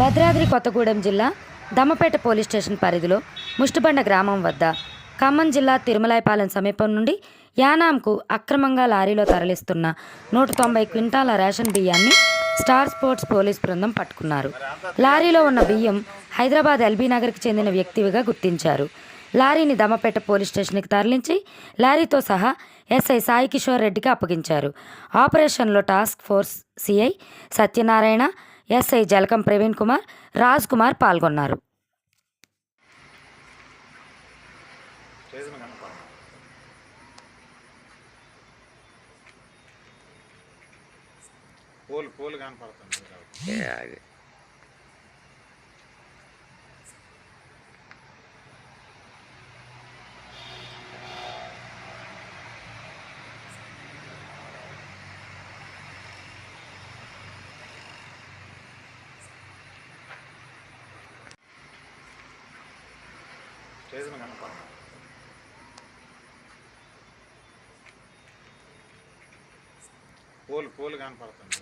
భద్రాద్రి కొత్తగూడెం జిల్లా Dammapeta police station పరిధిలో ముష్టిబండ గ్రామం వద్ద ఖమ్మం జిల్లా తిరుమలాయపాలెం సమీపం నుండి యానాంకు అక్రమంగా లారీలో తరలిస్తున్న నూట తొంభై క్వింటాల రేషన్ బియ్యాన్ని స్టార్ స్పోర్ట్స్ పోలీస్ బృందం పట్టుకున్నారు. లారీలో ఉన్న బియ్యం హైదరాబాద్ ఎల్బీ నగర్కి చెందిన వ్యక్తివిగా గుర్తించారు. లారీని దమ్మపేట పోలీస్ స్టేషన్కి తరలించి లారీతో సహా ఎస్ఐ సాయి కిషోర్ రెడ్డికి అప్పగించారు. ఆపరేషన్లో task force CI Satyanarayana SI Jalakam Praveen Kumar Raj Kumar పాల్గొన్నారు. చేసిన కనపడ పూలు పూలు కనపడుతుంది. చేసిన కనపడ పూలు పూలు కనపడుతుంది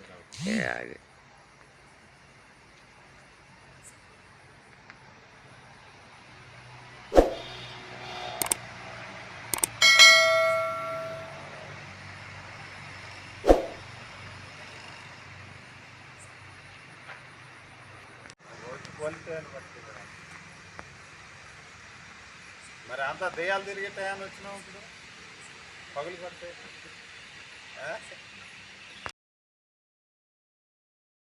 మరి అంత దెయ్యాలు తిరిగే టయాన్ని వచ్చినావు ఇప్పుడు? పగులు పడితే